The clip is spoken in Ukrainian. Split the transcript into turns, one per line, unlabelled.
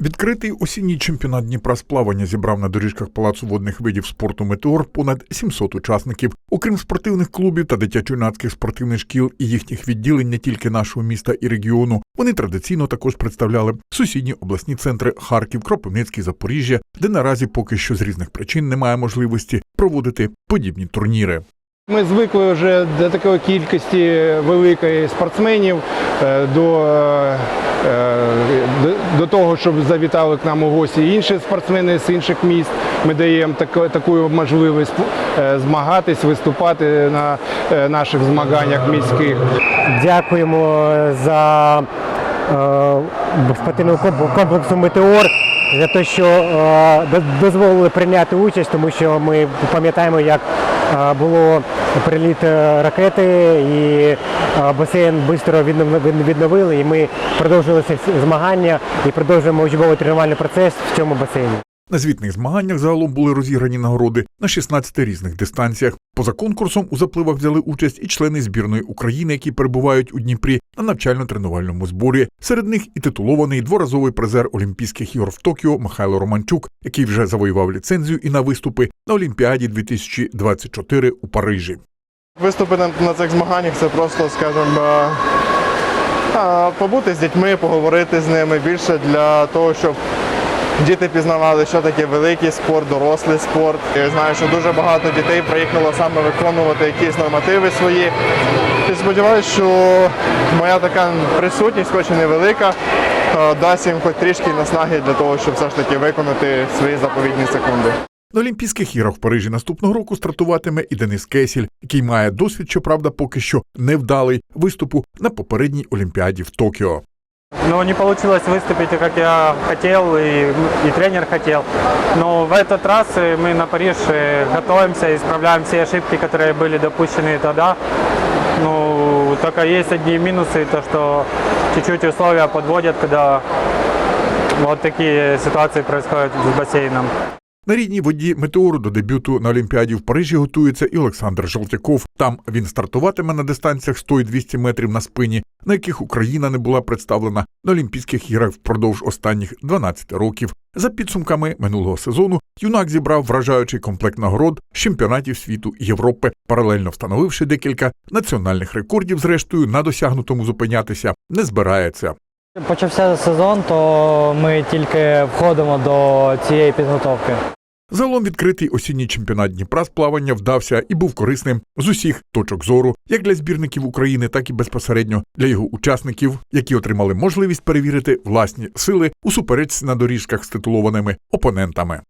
Відкритий осінній чемпіонат Дніпра з плавання зібрав на доріжках палацу водних видів спорту Метеор понад 700 учасників. Окрім спортивних клубів та дитячо-юнацьких спортивних шкіл і їхніх відділень не тільки нашого міста і регіону, вони традиційно також представляли сусідні обласні центри Харків, Кропивницький, Запоріжжя, де наразі поки що з різних причин немає можливості проводити подібні турніри.
Ми звикли вже до такої кількості великої спортсменів, е, до, е, до, того, щоб завітали к нам у гості інші спортсмени з інших міст. Ми даємо таку, таку можливість е, змагатись, виступати на е, наших змаганнях міських.
Дякуємо за е, спортивному комплексу Метеор за те, що до- дозволили прийняти участь, тому що ми пам'ятаємо, як було приліт е, ракети, і басейн швидко віднов- відновили, і ми продовжили змагання і продовжуємо учбовий тренувальний процес в цьому басейні.
На звітних змаганнях загалом були розіграні нагороди на 16 різних дистанціях. Поза конкурсом у запливах взяли участь і члени збірної України, які перебувають у Дніпрі на навчально-тренувальному зборі. Серед них і титулований дворазовий призер Олімпійських ігор в Токіо Михайло Романчук, який вже завоював ліцензію і на виступи на Олімпіаді 2024 у Парижі.
Виступи на, на цих змаганнях це просто, скажімо, е, побути з дітьми, поговорити з ними більше для того, щоб діти пізнавали, що таке великий спорт, дорослий спорт. Я знаю, що дуже багато дітей приїхало саме виконувати якісь нормативи свої. І сподіваюся, що моя така присутність, хоч і невелика, е, дасть їм хоч трішки наснаги для того, щоб все ж таки виконати свої заповідні секунди.
На Олімпійських іграх в Парижі наступного року стартуватиме і Денис Кесіль, який має досвід, щоправда, поки що невдалий виступу на попередній Олімпіаді в Токіо.
Но не получилось выступить, как я хотел и, и тренер хотел. Но в этот раз э, мы на Париж э, готовимся, исправляем все ошибки, которые были допущены тогда. Ну, только есть одни минусы, то что чуть-чуть условия подводят, когда вот такие ситуации происходят с бассейном.
На рідній воді метеору до дебюту на Олімпіаді в Парижі готується і Олександр Жолтяков. Там він стартуватиме на дистанціях 100 і 200 метрів на спині, на яких Україна не була представлена на Олімпійських іграх впродовж останніх 12 років. За підсумками минулого сезону юнак зібрав вражаючий комплект нагород з чемпіонатів світу і Європи, паралельно встановивши декілька національних рекордів. Зрештою на досягнутому зупинятися не збирається.
Почався сезон, то ми тільки входимо до цієї підготовки.
Загалом відкритий осінній чемпіонат Дніпра з плавання вдався і був корисним з усіх точок зору, як для збірників України, так і безпосередньо для його учасників, які отримали можливість перевірити власні сили у суперечці на доріжках з титулованими опонентами.